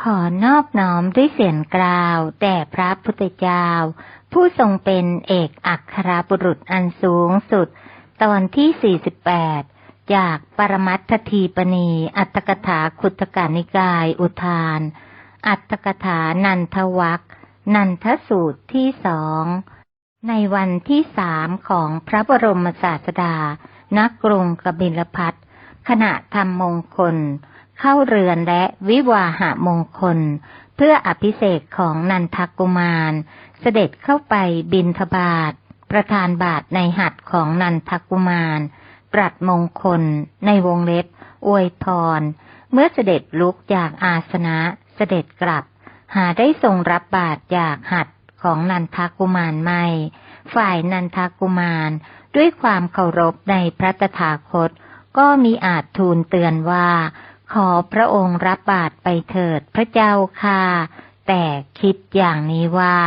ขอนอบน้อมด้วยเสียงกล่าวแด่พระพุทธเจ้า ผู้ทรงเป็นเอกอัครบุรุษอันสูงสุด ตอนที่ 48 จากปรมัตถทีปณีอัตถกถาคุตกานิกายอุทาน อัตถกถานันทวักนันทสูตรที่สองในวันที่สามของพระบรมศาสดาณกรุงกบิลพัทขณะทำมงคล เข้าเรือนและวิวาหามงคล เพื่ออภิเษกของนันทกุมาร เสด็จเข้าไปบินทบาทประธานบาทในหัดของนันทกุมารปรัดมงคล ในวงเล็บ อวยพร เมื่อเสด็จลุกจากอาสนะเสด็จกลับ หาได้ทรงรับบาทจากหัดของนันทกุมารไม่ ฝ่ายนันทกุมารด้วยความเคารพในพระตถาคต ก็มีอาจทูลเตือนว่า ขอพระองค์รับบาทไปเถิดพระเจ้าค่ะ แต่คิดอย่างนี้ว่า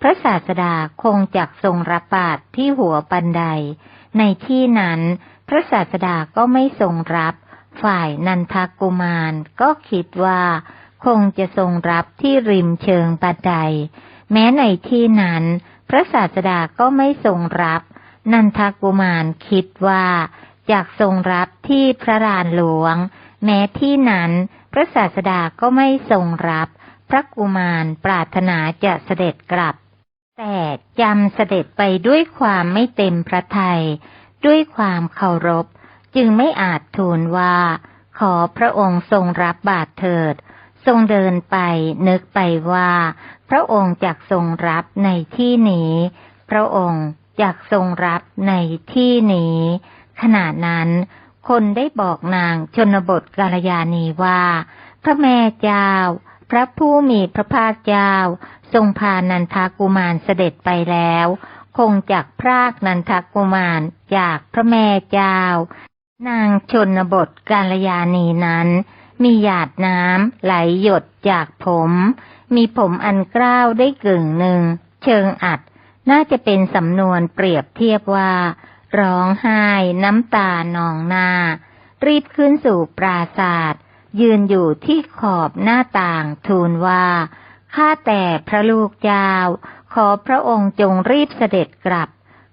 พระศาสดาคงจักทรงรับบาทที่หัวบันได ในที่นั้น พระศาสดาก็ไม่ทรงรับ ฝ่ายนันทกุมารก็คิดว่า คงจะทรงรับที่ริมเชิงบันได แม้ในที่นั้น พระศาสดาก็ไม่ทรงรับ นันทกุมารคิดว่าอยากทรงรับที่พระลานหลวง แม้ที่นั้น พระศาสดาก็ไม่ทรงรับ พระกุมารปรารถนาจะเสด็จกลับ แต่จำเสด็จไปด้วยความไม่เต็มพระทยัยด้วยความเคารพ จึงไม่อาจทูลว่า ขอพระองค์ทรงรับบาทเถิด ทรงเดินไปนึกไปว่า พระองค์จักทรงรับในที่นี้ พระองค์จักทรงรับในที่นี้ ขณะนั้น คนได้บอกนางชนบทกาลยานีว่า พระแม่เจ้า พระผู้มีพระภาคเจ้า ทรงพานันทากุมารเสด็จไปแล้ว คงจักพรากนันทากุมารจากพระแม่เจ้า นางชนบทกาลยานีนั้น มีหยาดน้ำไหลหยดจากผม มีผมอันกล้าวได้กึ่งหนึ่ง เชิงอัด น่าจะเป็นสำนวนเปรียบเทียบว่า ร้องไห้น้ำตานองหน้า รีบขึ้นสู่ปราศาสตร์ยืนอยู่ที่ขอบหน้าต่างทูลว่าข้าแต่พระลูกเจ้า ขอพระองค์จงรีบเสด็จกลับ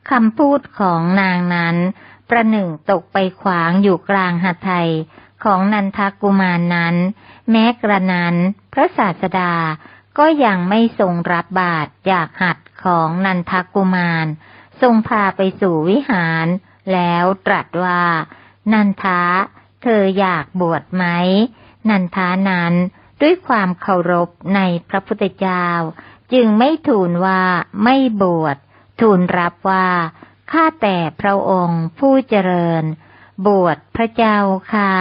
คำพูดของนางนั้น ประหนึ่งตกไปขวางอยู่กลางหัตถยของนันทกุมารนนั้น แม้กระนั้น พระศาสดาก็ยังไม่ทรงรับบาตรจากหัดของนันทกุมาร ทรงพาไปสู่วิหาร แล้วตรัสว่า นันทาเธออยากบวชไหม นันทานั้นด้วยความเคารพในพระพุทธเจ้า จึงไม่ทูลว่าไม่บวช ทูลรับว่า ข้าแต่พระองค์ผู้เจริญ บวชพระเจ้าค่ะ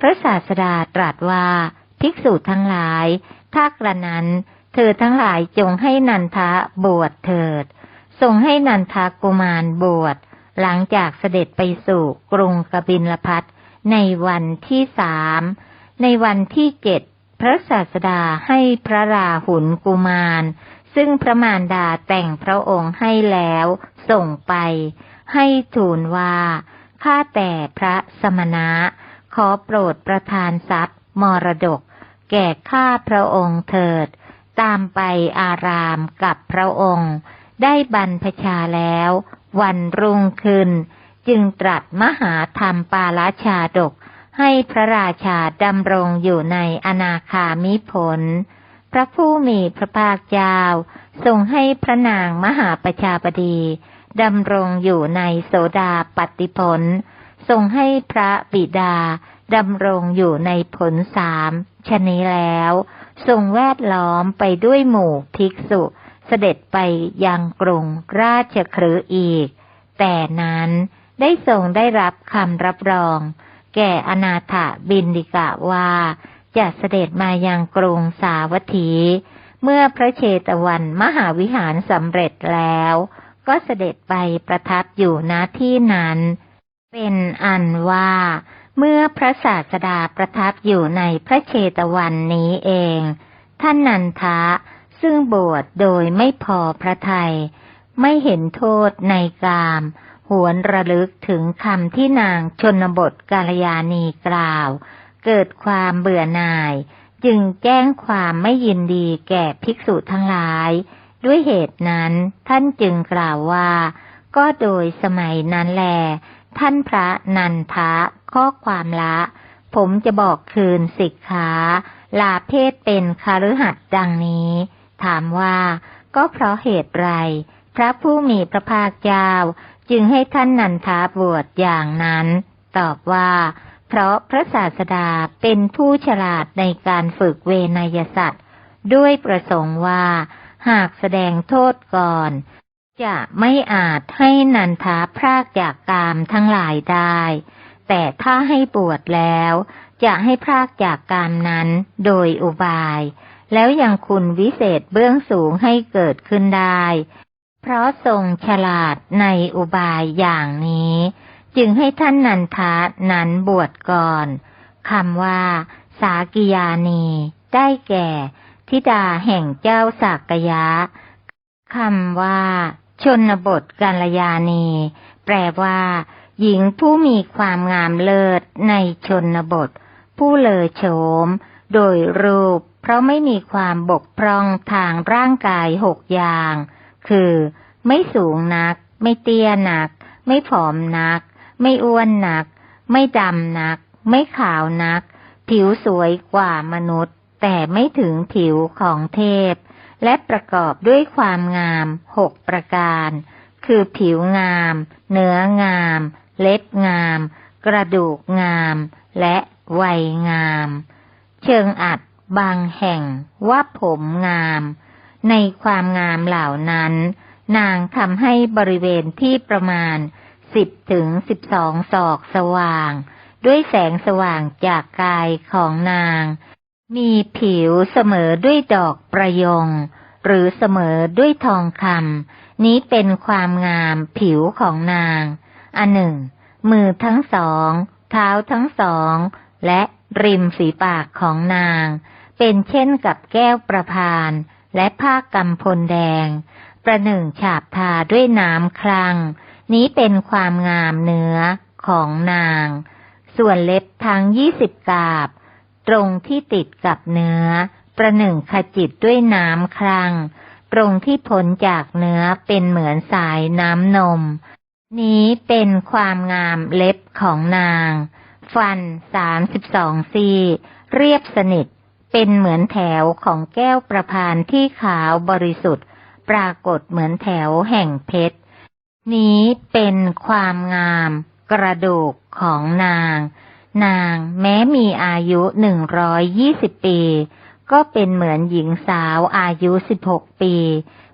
พระศาสดาตรัสว่าภิกษุทั้งหลาย ถ้ากระนั้น เธอทั้งหลายจงให้นันทะบวชเถิด ทรงให้นันทากุมารบวช หลังจากเสด็จไปสู่กรุงกบิลพัทในวันที่สามในวันที่เจ็ดพระศาสดาให้พระราหุลกุมาร ซึ่งพระมารดาแต่งพระองค์ให้แล้วส่งไป ให้ทูลว่าข้าแต่พระสมณะ ขอโปรดประทานทรัพย์มรดก แก่ข้าพระองค์เถิด ตามไปอารามกับพระองค์ ได้บรรพชาแล้ว วันรุ่งขึ้น จึงตรัสมหาธรรมปาราชาดก ให้พระราชาดำรงอยู่ในอนาคามิผล พระผู้มีพระภาคเจ้าทรงให้พระนางมหาประชาบดีดำรงอยู่ในโสดาปฏิผล ทรงให้พระบิดาดำรงอยู่ในผลสามชนี้แล้ว ทรงแวดล้อมไปด้วยหมู่ภิกษุ เสด็จไปยังกรุงราชครืออีก แต่นั้นได้ทรงได้รับคำรับรอง แก่อนาถบินดิกะว่า จะเสด็จมายังกรุงสาวัตถี เมื่อพระเชตวันมหาวิหารสำเร็จแล้ว ก็เสด็จไปประทับอยู่ณที่นั้น เป็นอันว่าเมื่อพระศาสดาประทับอยู่ในพระเชตวันนี้เอง ท่านนันทะ ซึ่งบวชโดยไม่พอพระทยัย ไม่เห็นโทษในกาม หวนระลึกถึงคำที่นางชนบทกาลยานีกล่าว เกิดความเบื่อหน่าย จึงแจ้งความไม่ยินดีแก่ภิกษุทั้งหลาย ด้วยเหตุนั้นท่านจึงกล่าวว่า ก็โดยสมัยนั้นแล ท่านพระนันทะข้อความละผมจะบอกคืนสิกขาลาเพศเป็นคาฤหัสดังนี้ ถามว่า ก็เพราะเหตุไร พระผู้มีพระภาคเจ้า จึงให้ท่านนันทาบวชอย่างนั้น ตอบว่า เพราะพระศาสดาเป็นผู้ฉลาดในการฝึกเวนยสัตว์ ด้วยประสงค์ว่า หากแสดงโทษก่อน จะไม่อาจให้นันทาพรากจากกามทั้งหลายได้ แต่ถ้าให้บวชแล้ว จะให้พรากจากกามนั้นโดยอุบาย แล้วยังคุณวิเศษเบื้องสูงให้เกิดขึ้นได้ เพราะทรงฉลาดในอุบายอย่างนี้ จึงให้ท่านนันทานั้นบวชก่อนคำว่า สากิยานี ได้แก่ทิดาแห่งเจ้าสากยะคำว่า ชนบทกาลยานีแปลว่า หญิงผู้มีความงามเลิศในชนบท ผู้เลอโฉม โดยรูป เพราะไม่มีความบกพร่องทางร่างกายหกอย่าง คือ ไม่สูงนัก ไม่เตี้ยนัก ไม่ผอมนัก ไม่อ้วนนัก ไม่ดำนัก ไม่ขาวนัก ผิวสวยกว่ามนุษย์ แต่ไม่ถึงผิวของเทพ และประกอบด้วยความงามหกประการ คือผิวงาม เนื้องาม เล็บงาม กระดูกงาม และวัยงาม เชิงอัด บางแห่งว่าผมงาม ในความงามเหล่านั้น นางทำให้บริเวณที่ประมาณสิบถึงสิบสองศอกสว่าง ด้วยแสงสว่างจากกายของนาง มีผิวเสมอด้วยดอกประยง หรือเสมอด้วยทองคำนี้เป็นความงามผิวของนาง อันหนึ่ง มือทั้งสอง เท้าทั้งสอง และริมฝีปากของนาง เป็นเช่นกับแก้วประพาน และผ้ากำพลแดง ประหนึ่งฉาบทาด้วยน้ำครัง นี้เป็นความงามเนื้อของนาง ส่วนเล็บทั้งยี่สิบกาบ ตรงที่ติดกับเนื้อ ประหนึ่งขจิตด้วยน้ำครัง ตรงที่ผลจากเนื้อเป็นเหมือนสายน้ำนม นี้เป็นความงามเล็บของนาง ฟันสามสิบสองซี่เรียบสนิท เป็นเหมือนแถวของแก้วประพานที่ขาวบริสุทธิ์ ปรากฏเหมือนแถวแห่งเพชร นี้เป็นความงาม กระดูกของนาง นางแม้มีอายุหนึ่งร้อยยี่สิบปี ก็เป็นเหมือนหญิงสาวอายุสิบหกปี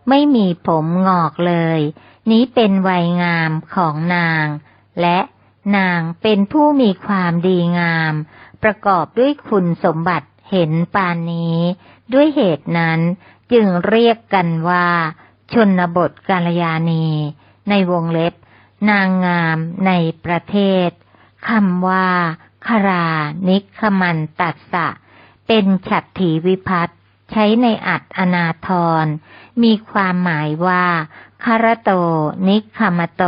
ไม่มีผมงอกเลย นี้เป็นวัยงามของนาง และนางเป็นผู้มีความดีงาม ประกอบด้วยคุณสมบัติ เห็นปานนี้ ด้วยเหตุนั้นจึงเรียกกันว่า ชนบทกาลยานี ในวงเล็บ นางงามในประเทศคำว่าคารานิคมันตัสสะ เป็นฉัตรถีวิพัตใช้ในอัดอนาทร มีความหมายว่าคารโต นิคมโต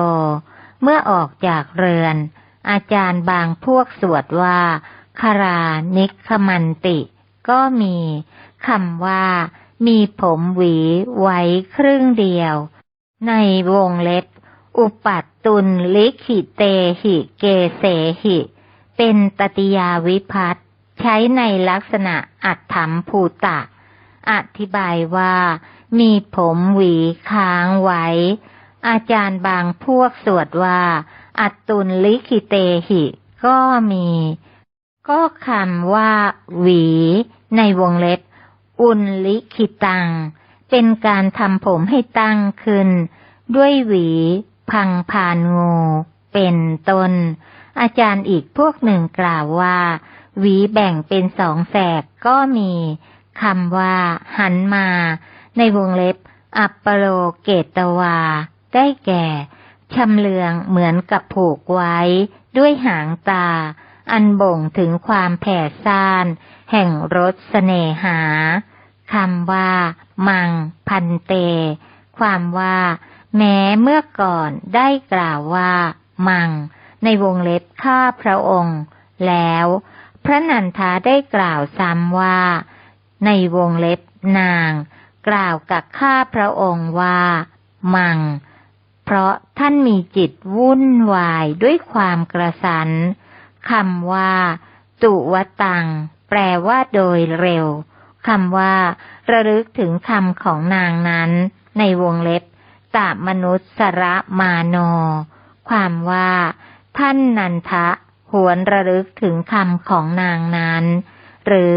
เมื่อออกจากเรือน อาจารย์บางพวกสวดว่าคารานิคมันติ ก็มีคำว่า มีผมหวีไว้ครึ่งเดียว ในวงเล็บ อุปัตตุนลิขิเตหิเกเสหิ เป็นตติยาวิพัตใช้ในลักษณะอัตถมภูตะ อธิบายว่า มีผมหวีค้างไว้ อาจารย์บางพวกสวดว่า อัตตุนลิขิเตหิ ก็มี ก็คำว่า หวี ในวงเล็บ อุนลิขิตัง เป็นการทำผมให้ตั้งขึ้น ด้วยหวี พังพานงู เป็นต้น อาจารย์อีกพวกหนึ่งกล่าวว่า หวีแบ่งเป็นสองแสกก็มีคำว่า หันมา ในวงเล็บ อัปปโลเกตวา ได้แก่ชำเลืองเหมือนกับผูกไว้ ด้วยหางตา อันบ่งถึงความแผ่ซ่าน แห่งรสเสน่หาคำว่า มัง พันเต ความว่า แม้เมื่อก่อนได้กล่าวว่า มัง ในวงเล็บข้าพระองค์ แล้ว พระนันทาได้กล่าวซ้ำว่า ในวงเล็บนาง กล่าวกับข้าพระองค์ว่า มัง เพราะท่านมีจิตวุ่นวายด้วยความกระสัน คำว่า ตุวตัง แปลว่าโดยเร็วคำว่า ระลึกถึงคำของนางนั้น ในวงเล็บตามนุษสระมาโน ความว่า ท่านนันทะ หวนระลึกถึงคำของนางนั้น หรือ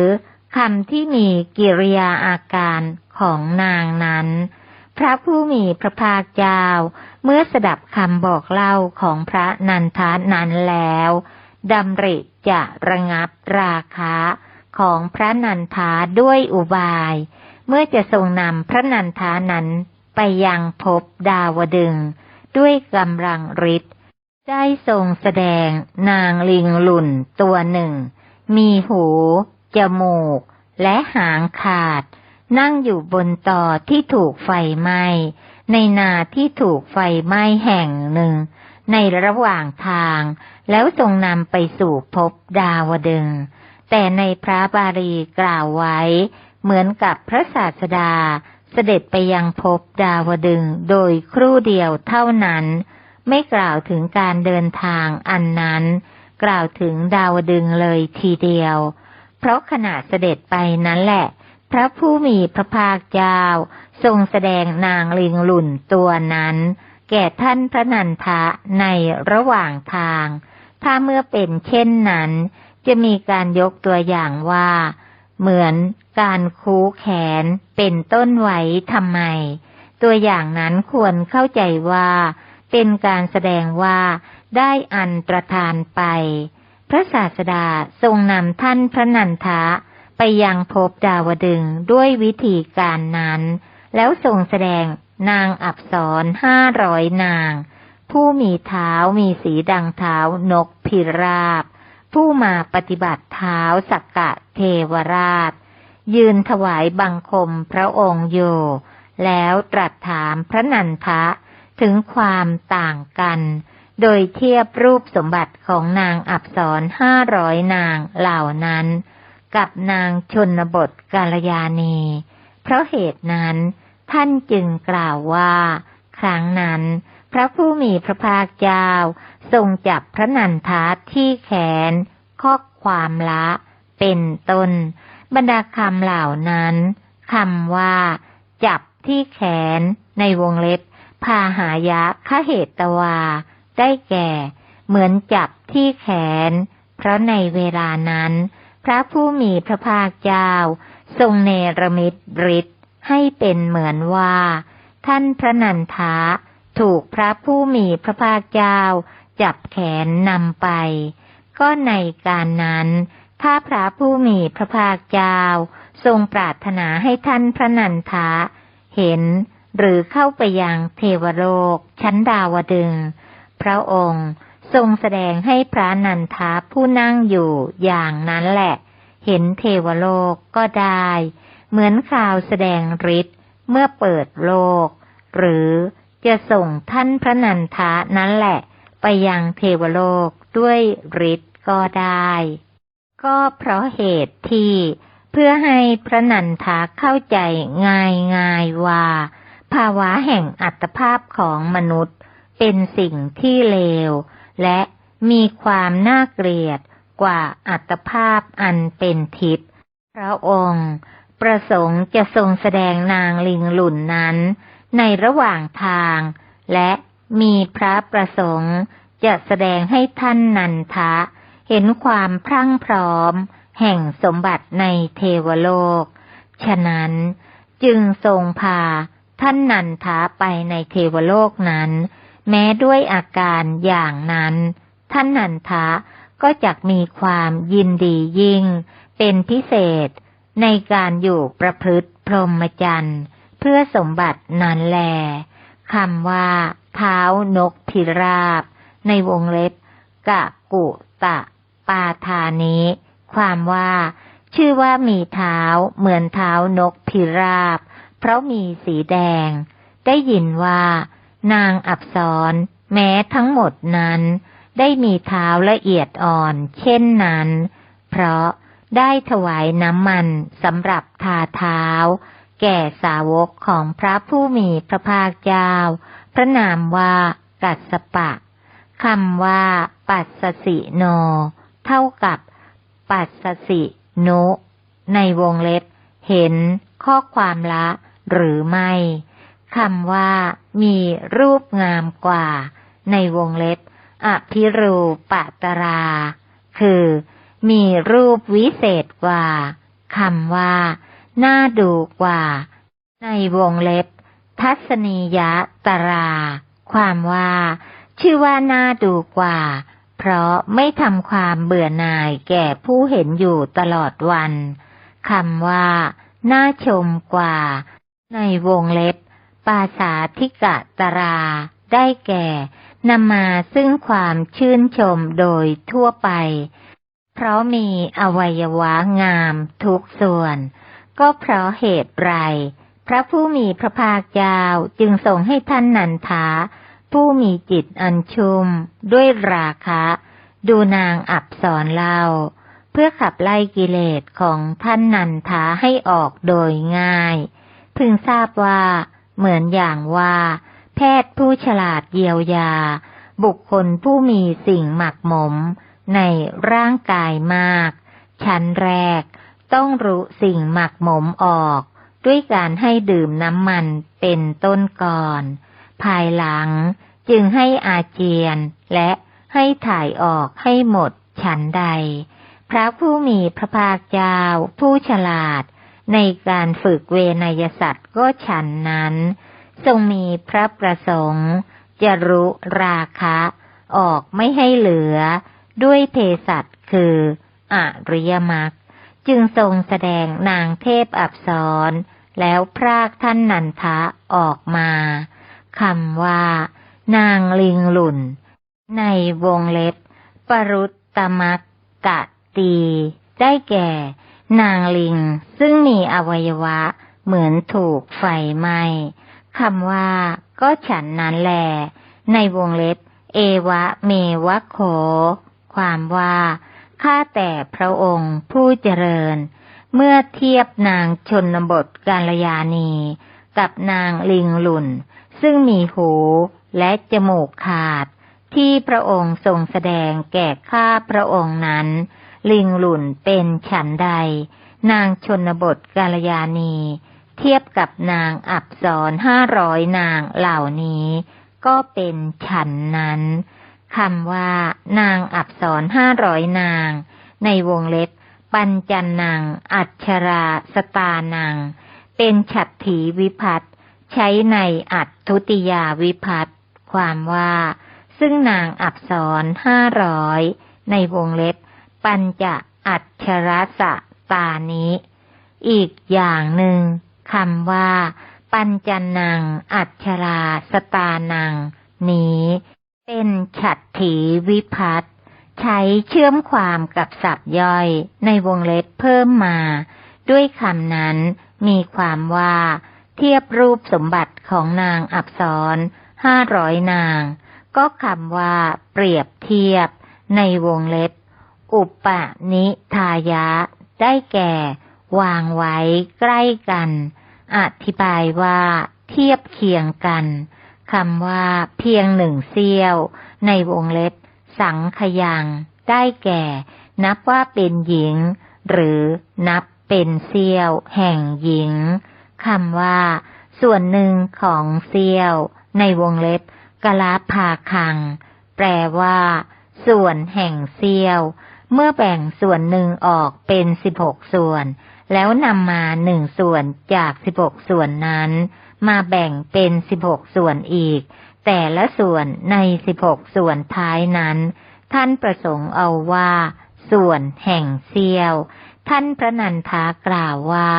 คำที่มีกิริยาอาการของนางนั้น พระผู้มีพระภาคเจ้า เมื่อสดับคำบอกเล่าของพระนันทานั้นแล้ว ดำริจะระงับราคะของพระนันทาด้วยอุบาย เมื่อจะทรงนำพระนันทานั้นไปยังพบดาวดึง ด้วยกำลังฤทธิ์ได้ทรงแสดงนางลิงหลุ่นตัวหนึ่ง มีหู จมูก และหางขาด นั่งอยู่บนต่อที่ถูกไฟไหม้ ในนาที่ถูกไฟไหม้แห่งหนึ่ง ในระหว่างทาง แล้วทรงนำไปสู่พบดาวดึง แต่ในพระบาลีกล่าวไว้ เหมือนกับพระศาสดาเสด็จไปยังพบดาวดึงโดยครู่เดียวเท่านั้น ไม่กล่าวถึงการเดินทางอันนั้น กล่าวถึงดาวดึงเลยทีเดียว เพราะขณะเสด็จไปนั้นแหละ พระผู้มีพระภาคเจ้า ทรงแสดงนางลิงหลุ่นตัวนั้น แก่ท่านพระนันทะในระหว่างทาง ถ้าเมื่อเป็นเช่นนั้น จะมีการยกตัวอย่างว่า เหมือนการคูแขนเป็นต้นไว้ทำไม ตัวอย่างนั้นควรเข้าใจว่า เป็นการแสดงว่าได้อันตรธานไป พระศาสดาทรงนำท่านพระนันทะไปยังภพดาวดึงด้วยวิธีการนั้น แล้วทรงแสดง นางอับสรห้าร้อยนาง ผู้มีเท้ามีสีดังเท้านกพิราบ ผู้มาปฏิบัติเท้าสักกะเทวราช ยืนถวายบังคมพระองค์อยู่ แล้วตรัสถามพระนันทะถึงความต่างกัน โดยเทียบรูปสมบัติของนางอับสรห้าร้อยนางเหล่านั้น กับนางชนบทกาลยานี เพราะเหตุนั้น ท่านจึงกล่าวว่า ครั้งนั้น พระผู้มีพระภาคเจ้า ทรงจับพระนันทะที่แขน ข้อความละ เป็นต้น บรรดาคำเหล่านั้นคำว่า จับที่แขน ในวงเล็บ พาหายะขเหตตวา ได้แก่ เหมือนจับที่แขน เพราะในเวลานั้น พระผู้มีพระภาคเจ้า ทรงเนรมิตฤทธิ ให้เป็นเหมือนว่า ท่านพระนันทะถูกพระผู้มีพระภาคเจ้า จับแขนนำไป ก็ในการนั้น ถ้าพระผู้มีพระภาคเจ้า ทรงปรารถนาให้ท่านพระนันทะ เห็นหรือเข้าไปยังเทวโลก ชั้นดาวดึง พระองค์ทรงแสดงให้พระนันทะผู้นั่งอยู่อย่างนั้นแหละ เห็นเทวโลกก็ได้ เหมือนข่าวแสดงฤทธิ์เมื่อเปิดโลก หรือจะส่งท่านพระนันทะนั้นแหละ ไปยังเทวโลกด้วยฤทธิ์ก็ได้ ก็เพราะเหตุที่เพื่อให้พระนันทาเข้าใจง่ายง่ายว่า ภาวะแห่งอัตภาพของมนุษย์เป็นสิ่งที่เลว และมีความน่าเกลียดกว่าอัตภาพอันเป็นทิพย์พระองค์ ประสงค์จะทรงแสดงนางลิงหลุ่นนั้น ในระหว่างทาง และมีพระประสงค์จะแสดงให้ท่านนันทะ เห็นความพรั่งพร้อม แห่งสมบัติในเทวโลก ฉะนั้นจึงทรงพาท่านนันทาไปในเทวโลกนั้น แม้ด้วยอาการอย่างนั้น ท่านนันทะก็จะมีความยินดียิ่ง เป็นพิเศษ ในการอยู่ประพฤติพรหมจรรย์เพื่อสมบัตินั้นแลคำว่า เท้านกพิราบ ในวงเล็บกะกุตะ ปาทานี้ ความว่า ชื่อว่ามีเท้าเหมือนเท้านกพิราบ เพราะมีสีแดง ได้ยินว่า นางอับสรแม้ทั้งหมดนั้น ได้มีเท้าละเอียดอ่อน เช่นนั้น เพราะ ได้ถวายน้ำมันสำหรับทาเท้า แก่สาวกของพระผู้มีพระภาคเจ้า พระนามว่ากัสสปะคำว่า ปัสสิโน เท่ากับ ปัสสิโนในวงเล็บ เห็นข้อความละหรือไม่คำว่า มีรูปงามกว่า ในวงเล็บ อภิรูปตรา คือ มีรูปวิเศษกว่าคำว่า น่าดูกว่า ในวงเล็บ ทัศนียตรา ความว่า ชื่อว่าน่าดูกว่า เพราะไม่ทำความเบื่อหน่ายแก่ผู้เห็นอยู่ตลอดวันคำว่า น่าชมกว่า ในวงเล็บ ปาสาธิกะตรา ได้แก่นำมาซึ่งความชื่นชมโดยทั่วไป เพราะมีอวัยวะงามทุกส่วน ก็เพราะเหตุไร พระผู้มีพระภาคเจ้าจึงทรงให้ท่านนันทา ผู้มีจิตอันชุม ด้วยราคะ ดูนางอับสอนเล่า เพื่อขับไล่กิเลสของท่านนันทาให้ออกโดยง่าย พึงทราบว่า เหมือนอย่างว่า แพทย์ผู้ฉลาดเยียวยา บุคคลผู้มีสิ่งหมักหมม ในร่างกายมาก ชั้นแรก ต้องรู้สิ่งหมักหมมออก ด้วยการให้ดื่มน้ำมันเป็นต้นก่อน ภายหลังจึงให้อาเจียนและให้ถ่ายออกให้หมดฉันใด พระผู้มีพระภาคเจ้าผู้ฉลาด ในการฝึกเวนยสัตว์ก็ฉันนั้น ทรงมีพระประสงค์ จะรู้ราคะออกไม่ให้เหลือ ด้วยเภสัชคืออริยมรรคจึงทรงแสดงนางเทพอับสรแล้วพรากท่านนันทะออกมาคำว่า นางลิงหลุ่น ในวงเล็บ ปรุตตมักกะตี ได้แก่ นางลิงซึ่งมีอวัยวะเหมือนถูกไฟไหม้คำว่า ก็ฉันนั้นแหลในวงเล็บ เอวะเมวะโข ความว่า ข้าแต่พระองค์ผู้เจริญ เมื่อเทียบนางชนบทกาลยานี กับนางลิงหลุ่นซึ่งมีหูและจมูกขาด ที่พระองค์ทรงแสดงแก่ข้าพระองค์นั้น ลิงหลุ่นเป็นฉันใด นางชนบทกาลยานี เทียบกับนางอับสรห้าร้อยนางเหล่านี้ ก็เป็นฉันนั้น คำว่า นางอับสรห้าร้อยนาง ในวงเล็บ ปัญจันนางอัชราสตานางเป็นฉัตรถีวิพัตใช้ในอัตทุติยาวิพัตความว่า ซึ่งนางอับสรห้าร้อยในวงเล็บ ปัญจะอัชรสะตานี้ อีกอย่างหนึ่งคำว่า ปัญจันนัง อัชราสตานัง นี้ เป็นฉัตรถีวิพัตใช้เชื่อมความกับศัพท์ย่อยในวงเล็บเพิ่มมา ด้วยคำนั้นมีความว่า เทียบรูปสมบัติของนางอับสรห้าร้อยนาง ก็คำว่า เปรียบเทียบ ในวงเล็บ อุปนิทายะ ได้แก่ วางไว้ใกล้กัน อธิบายว่า เทียบเคียงกัน คำว่าเพียงหนึ่งเสี้ยว ในวงเล็บ สังขยัง ได้แก่ นับว่าเป็นหญิง หรือนับเป็นเสี้ยว แห่งหญิงคำว่า ส่วนหนึ่งของเสี้ยว ในวงเล็บกลาภาคัง แปลว่า ส่วนแห่งเสี้ยว เมื่อแบ่งส่วนหนึ่งออกเป็นสิบหกส่วน แล้วนำมาหนึ่งส่วนจากสิบหกส่วนนั้น มาแบ่งเป็นสิบหกส่วนอีก แต่ละส่วนในสิบหกส่วนท้ายนั้น ท่านประสงค์เอาว่า ส่วนแห่งเสี้ยว ท่านพระนันทากล่าวว่า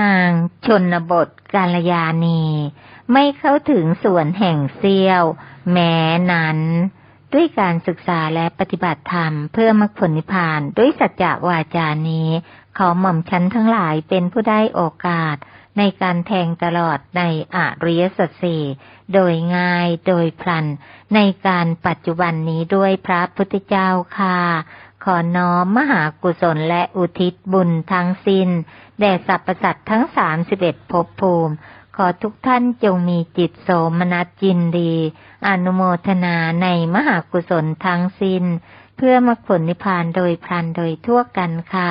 นางชนบทกาลยานี ไม่เข้าถึงส่วนแห่งเสี้ยว แม้นั้นด้วยการศึกษาและปฏิบัติธรรมเพื่อมรรคผลนิพพานด้วยสัจจะวาจานี้ขอหม่อมชั้นทั้งหลายเป็นผู้ได้โอกาส ในการแทงตลอดในอริยสัจสี่โดยง่ายโดยพลัน ในการปัจจุบันนี้ด้วยพระพุทธเจ้าค่ะ ขอน้อมมหากุศลและอุทิศบุญทั้งสิ้น แด่สรรพสัตว์ทั้งสามสิบเอ็ดภพภูมิ ขอทุกท่านจงมีจิตโสมนัสยินดี อนุโมทนาในมหากุศลทั้งสิ้น เพื่อมรรคผลนิพพานโดยพลันโดยทั่วกันค่ะ